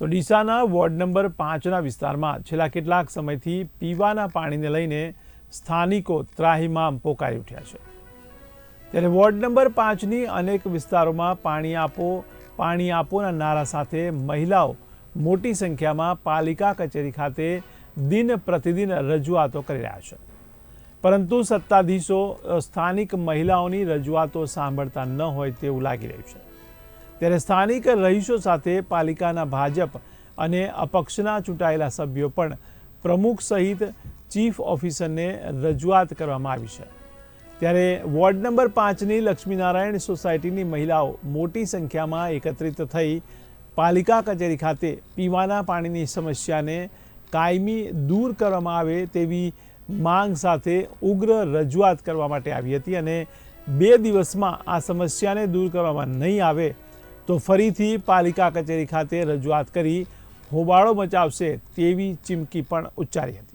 તો ડીસાના ward number પાંચના વિસ્તારમાં છેલ્લા કેટલાક સમયથી પીવાના પાણીને લઈને સ્થાનિકો ત્રાહિમામ પોકારી ઉઠ્યા છે. ત્યારે વોર્ડ નંબર પાંચની અનેક વિસ્તારોમાં પાણી આપો, પાણી આપોના નારા સાથે મહિલાઓ મોટી સંખ્યામાં પાલિકા કચેરી ખાતે દિન પ્રતિદિન રજૂઆતો કરી રહ્યા છે. પરંતુ સત્તાધીશો સ્થાનિક મહિલાઓની રજૂઆતો સાંભળતા ન હોય તેવું લાગી રહ્યું છે. ત્યારે સ્થાનિક રહીશો સાથે પાલિકાના ભાજપ અને અપક્ષના ચૂંટાયેલા સભ્યો પણ પ્રમુખ સહિત ચીફ ઓફિસરને રજૂઆત કરવામાં આવી છે. ત્યારે વોર્ડ નંબર પાંચની લક્ષ્મીનારાયણ સોસાયટીની મહિલાઓ મોટી સંખ્યામાં એકત્રિત થઈ પાલિકા કચેરી ખાતે પીવાના પાણીની સમસ્યાને કાયમી દૂર કરવામાં આવે તેવી માંગ સાથે ઉગ્ર રજૂઆત કરવા માટે આવી હતી અને બે દિવસમાં આ સમસ્યાને દૂર કરવામાં નહીં આવે તો ફરીથી પાલિકા કચેરી ખાતે રજૂઆત કરી હોબાળો મચાવશે તેવી ચીમકી પણ ઉચ્ચારી હતી.